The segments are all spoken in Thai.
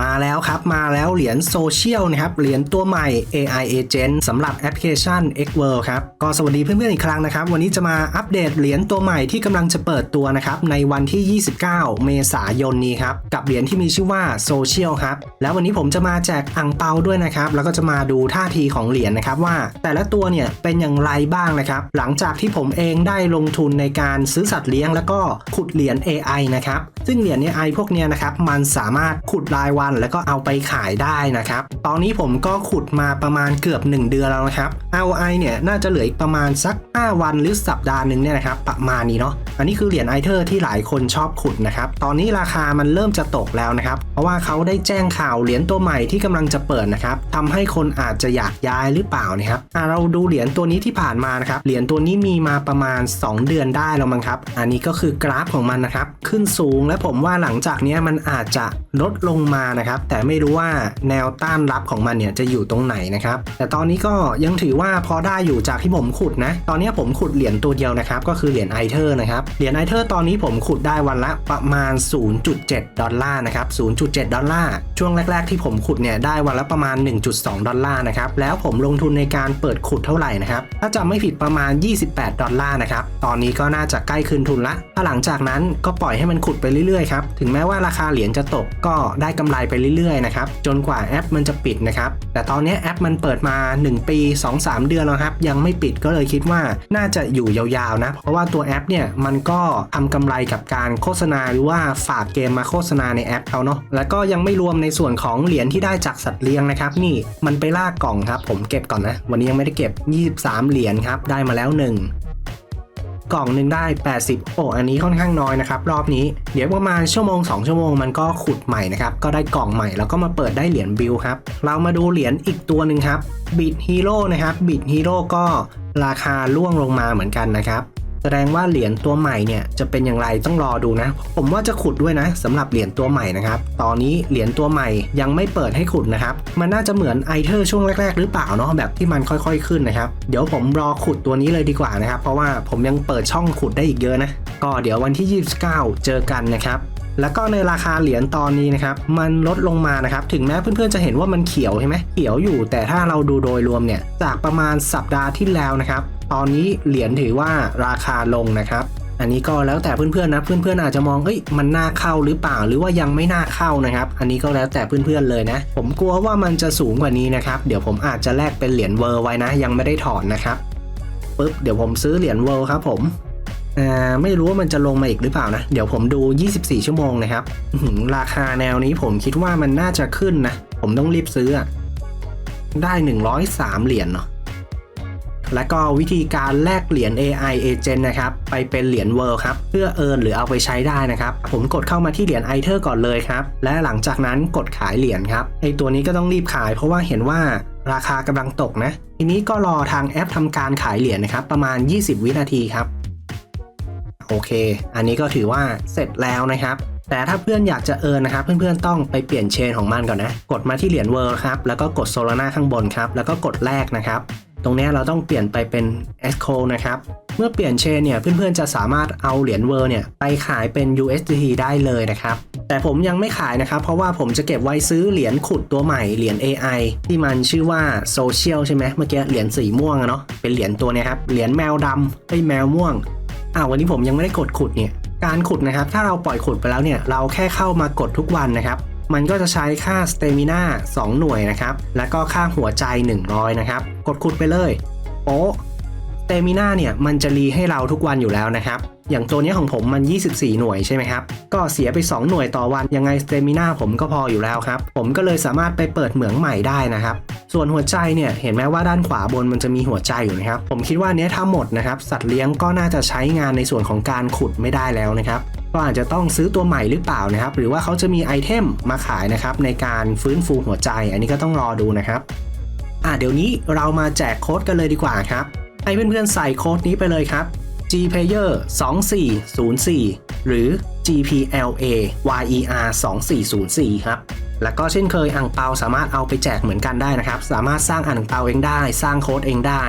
มาแล้วครับ มาแล้วเหรียญโซเชียลนะครับ เหรียญตัวใหม่ AI Agent สำหรับแอปพลิเคชัน X World ครับ ก็สวัสดีเพื่อนๆอีกครั้งนะครับ วันนี้จะมาอัปเดตเหรียญตัวใหม่ที่กำลังจะเปิดตัวนะครับ ในวันที่ 29 เมษายนนี้ครับ กับเหรียญที่มีชื่อว่าโซเชียลครับ แล้ววันนี้ผมจะมาแจกอ่งเปาด้วยนะครับ แล้วก็จะมาดูท่าทีของเหรียญนะครับว่า แต่ละตัวเนี่ยเป็นอย่างไรบ้างนะครับ หลังจากที่ผมเองได้ลงทุนในการซื้อสัตว์เลี้ยง แล้วก็ขุดเหรียญ AI นะครับ ซึ่งเหรียญ AI พวกเนี้ยนะครับ มันสามารถขุดรายวัน แล้วก็เอาไปขายได้นะครับ ตอนนี้ผมก็ขุดมาประมาณเกือบ 1 เดือนแล้วนะครับ ROI เนี่ยน่าจะเหลืออีกประมาณสัก 5 วันหรือสัปดาห์หนึ่งเนี่ยนะครับ ประมาณนี้เนาะ อันนี้คือเหรียญไอเทอร์ที่หลายคนชอบขุดนะครับ ตอนนี้ราคามันเริ่มจะตกแล้วนะครับ เพราะว่าเขาได้แจ้งข่าวเหรียญตัวใหม่ที่กำลังจะเปิดนะครับทำให้คนอาจจะอยากย้ายหรือเปล่านะครับอะเราดูเหรียญตัวนี้ที่ผ่านมานะครับ เหรียญตัวนี้มีมาประมาณ 2 เดือนได้แล้วมั้งครับ อันนี้ก็คือกราฟของมันนะครับ ขึ้นสูงและผมว่าหลังจากนี้มันอาจจะลดลงมานะครับ แต่ไม่รู้ว่าแนวต้านรับของมันเนี่ยจะอยู่ตรงไหนนะครับ แต่ตอนนี้ก็ยังถือว่าพอได้อยู่จากที่ผมขุดนะ ตอนนี้ผมขุดเหรียญตัวเดียวนะครับ ก็คือเหรียญไอเทอร์นะครับเหรียญไอเทอร์ตอนนี้ผมขุดได้วันละประมาณ 0.7 ดอลลาร์นะครับ 0.7 ดอลลาร์ ช่วงแรก ๆ ที่ผมขุดเนี่ยได้วันละประมาณ 1.2 ดอลลาร์นะครับ แล้วผมลงทุนในการเปิดขุดเท่าไหร่นะครับ ถ้าจำไม่ผิดประมาณ 28 ดอลลาร์นะครับ ตอนนี้ก็น่าจะใกล้คืนทุนละ ถ้าหลังจากนั้นก็ปล่อยให้มันขุดไปเรื่อยๆครับ ถึงแม้ว่าราคาเหรียญจะตกก็ได้กำไรไปเรื่อยๆนะครับ จนกว่าแอปมันจะปิดนะครับ แต่ตอนนี้แอปมันเปิดมา 1 ปี 2-3 เดือนแล้วครับ ยังไม่ปิดก็เลยคิดว่าน่าจะอยู่ยาวๆนะ เพราะว่าตัวแอปเนี่ยมันก็ทำกำไรกับการโฆษณาหรือว่าฝากเกมมาโฆษณาในแอปเขาเนาะแล้วก็ยังไม่รวมในส่วนของเหรียญที่ได้จากสัตว์เลี้ยงนะครับ นี่มันไปลากกล่องครับ ผมเก็บก่อนนะ วันนี้ยังไม่ได้เก็บ 23 เหรียญครับได้มาแล้ว 1กล่องหนึ่งได้ 80 โอ้ อันนี้ค่อนข้างน้อยนะครับ รอบนี้ เดี๋ยวประมาณชั่วโมง 2 ชั่วโมงมันก็ขุดใหม่นะครับ ก็ได้กล่องใหม่แล้วก็มาเปิดได้เหรียญบิลครับ เรามาดูเหรียญอีกตัวหนึ่งครับบิ t ฮีโร่นะครับบิ t ฮีโร่ก็ราคาล่วงลงมาเหมือนกันนะครับ แสดงว่าเหรียญตัวใหม่เนี่ยจะเป็นอย่างไรต้องรอดูนะ ผมว่าจะขุดด้วยนะสำหรับเหรียญตัวใหม่นะครับ ตอนนี้เหรียญตัวใหม่ยังไม่เปิดให้ขุดนะครับ มันน่าจะเหมือนไอเทอร์ช่วงแรก ๆ หรือเปล่าเนาะแบบที่มันค่อยๆขึ้นนะครับ เดี๋ยวผมรอขุดตัวนี้เลยดีกว่านะครับ เพราะว่าผมยังเปิดช่องขุดได้อีกเยอะนะก็เดี๋ยววันที่ 29 เจอกันนะครับแล้วก็ในราคาเหรียญตอนนี้นะครับมันลดลงมานะครับถึงแม้เพื่อนๆจะเห็นว่ามันเขียวใช่ไหมเขียวอยู่แต่ถ้าเราดูโดยรวมเนี่ยจากประมาณสัปดาห์ที่แล้วนะครับ ตอนนี้เหรียญถือว่าราคาลงนะครับ อันนี้ก็แล้วแต่เพื่อนๆนะเพื่อนๆอาจจะมองเอ้ยมันน่าเข้าหรือเปล่าหรือว่ายังไม่น่าเข้านะครับ อันนี้ก็แล้วแต่เพื่อนๆเลยนะ ผมกลัวว่ามันจะสูงกว่านี้นะครับ เดี๋ยวผมอาจจะแลกเป็นเหรียญเวอร์ไว้นะ ยังไม่ได้ถอนนะครับปึ๊บเดี๋ยวผมซื้อเหรียญเวอร์ครับผมไม่รู้ว่ามันจะลงมาอีกหรือเปล่านะ เดี๋ยวผมดู 24 ชั่วโมงนะครับ ราคาแนวนี้ผมคิดว่ามันน่าจะขึ้นนะ ผมต้องรีบซื้อ ได้ 103 เหรียญเนาะ และก็วิธีการแลกเหรียญ AI Agent นะครับ ไปเป็นเหรียญ World ครับ เพื่อเอิร์นหรือเอาไปใช้ได้นะครับ ผมกดเข้ามาที่เหรียญ i t e r ก่อนเลยครับ และหลังจากนั้นกดขายเหรียญครับ ไอตัวนี้ก็ต้องรีบขายเพราะว่าเห็นว่าราคากำลังตกนะ ทีนี้ก็รอทางแอปทำการขายเหรียญนะครับ ประมาณ 20 วินาทีครับ โอเค อันนี้ก็ถือว่าเสร็จแล้วนะครับแต่ถ้าเพื่อนอยากจะเอิร์นนะครับ เพื่อนๆต้องไปเปลี่ยนเชนของมันก่อนนะ กดมาที่เหรียญเวิร์ครับ แล้วก็กดโซลาร่าข้างบนครับ แล้วก็กดแรกนะครับ ตรงนี้เราต้องเปลี่ยนไปเป็น e s c o นะครับ เมื่อเปลี่ยนเชนเนี่ยเพื่อนๆจะสามารถเอาเหรียญเวอร์เนี่ยไปขายเป็น USDT ได้เลยนะครับ แต่ผมยังไม่ขายนะครับ เพราะว่าผมจะเก็บไว้ซื้อเหรียญขุดตัวใหม่เหรียญ AI ที่มันชื่อว่า Social ใช่ไหมเมื่อกี้เหรียญสีม่วงอะเนาะเป็นเหรียญตัวเนี้ยครับเหรียญแมวดำไอ้แมวม่วงอ้าววันนี้ผมยังไม่ได้กดขุดเนี่ยการขุดนะครับ ถ้าเราปล่อยขุดไปแล้วเนี่ยเราแค่เข้ามากดทุกวันนะครับ มันก็จะใช้ค่าสเตมิน่า2หน่วยนะครับ แล้วก็ค่าหัวใจ 100 นะครับ กดขุดไปเลยโป๊ะสเตมิน่าเนี่ยมันจะรีให้เราทุกวันอยู่แล้วนะครับ อย่างตัวนี้ของผมมัน 24 หน่วยใช่ไหมครับ ก็เสียไป 2 หน่วยต่อวัน ยังไงสเตมิน่าผมก็พออยู่แล้วครับ ผมก็เลยสามารถไปเปิดเหมืองใหม่ได้นะครับ ส่วนหัวใจเนี่ยเห็นไหมว่าด้านขวาบนมันจะมีหัวใจอยู่นะครับ ผมคิดว่าเนี้ยถ้าหมดนะครับ สัตว์เลี้ยงก็น่าจะใช้งานในส่วนของการขุดไม่ได้แล้วนะครับ ก็อาจจะต้องซื้อตัวใหม่หรือเปล่านะครับ หรือว่าเขาจะมีไอเทมมาขายนะครับในการฟื้นฟูหัวใจ อันนี้ก็ต้องรอดูนะครับอะเดี๋ยวนี้เรามาแจกโค้ดกันเลยดีกว่าครับ ให้เพื่อนๆใส่โค้ดนี้ไปเลยครับ gplayer 2404 หรือ gpla yer 2404 ครับแล้วก็เช่นเคยอ่างเปาสามารถเอาไปแจกเหมือนกันได้นะครับ สามารถสร้างอ่างเปาเองได้ สร้างโค้ดเองได้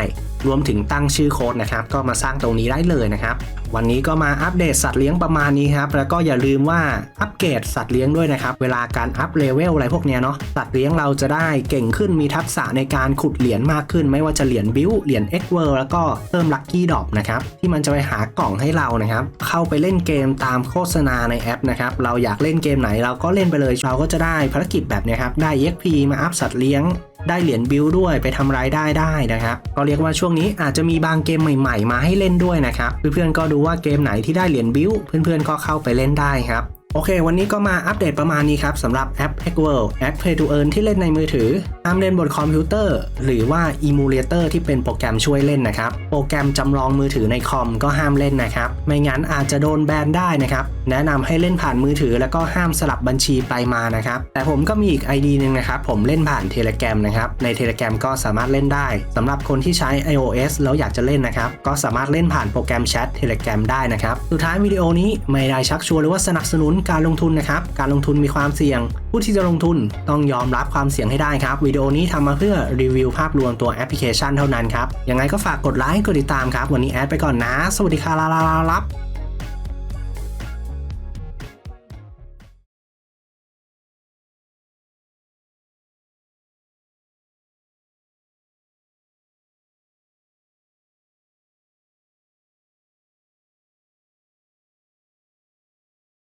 รวมถึงตั้งชื่อโค้ดนะครับ ก็มาสร้างตรงนี้ได้เลยนะครับวันนี้ก็มาอัปเดตสัตว์เลี้ยงประมาณนี้ครับแล้วก็อย่าลืมว่าอัปเกรดสัตว์เลี้ยงด้วยนะครับเวลาการอัปเลเวลอะไรพวกเนี้ยเนาะสัตว์เลี้ยงเราจะได้เก่งขึ้นมีทักษะในการขุดเหรียญมากขึ้น ไม่ว่าจะเหรียญบิวเหรียญเอ็กเวอร์แล้วก็เพิ่มลัคกี้ดอปนะครับที่มันจะไปหากล่องให้เรานะครับเข้าไปเล่นเกมตามโฆษณาในแอปนะครับเราอยากเล่นเกมไหนเราก็เล่นไปเลยเราก็จะได้ภารกิจแบบเนี้ยครับได้ EXP มาอัพสัตว์เลี้ยง ได้เหรียญบิลด้วยไปทำรายได้ได้นะครับ ก็เรียกว่าช่วงนี้อาจจะมีบางเกมใหม่ ๆ มาให้เล่นด้วยนะครับ เพื่อนๆก็ดูว่าเกมไหนที่ได้เหรียญบิลเพื่อนๆก็เข้าไปเล่นได้ครับ โอเค วันนี้ก็มาอัปเดตประมาณนี้ครับสำหรับแอป Hack World แอป Play to Earn ที่เล่นในมือถือห้ามเล่นบนคอมพิวเตอร์ หรือว่า Emulator ที่เป็นโปรแกรมช่วยเล่นนะครับ โปรแกรมจำลองมือถือในคอมก็ห้ามเล่นนะครับ ไม่งั้นอาจจะโดนแบนได้นะครับ แนะนำให้เล่นผ่านมือถือแล้วก็ห้ามสลับบัญชีไปมานะครับ แต่ผมก็มีอีก ID หนึ่งนะครับ ผมเล่นผ่าน Telegram นะครับ ใน Telegram ก็สามารถเล่นได้สำหรับคนที่ใช้ iOS แล้วอยากจะเล่นนะครับ ก็สามารถเล่นผ่านโปรแกรมแชท Telegram ได้นะครับ สุดท้ายวิดีโอนี้ไม่ได้ชักชวนหรือว่าสนับสนุนการลงทุนนะครับ การลงทุนมีความเสี่ยง ผู้ที่จะลงทุนต้องยอมรับความเสี่ยงให้ได้ครับ วิดีโอนี้ทำมาเพื่อรีวิวภาพรวมตัวแอปพลิเคชันเท่านั้นครับ ยังไงก็ฝากกดไลค์ กดติดตามครับ วันนี้แอดไปก่อนนะ สวัสดีครับ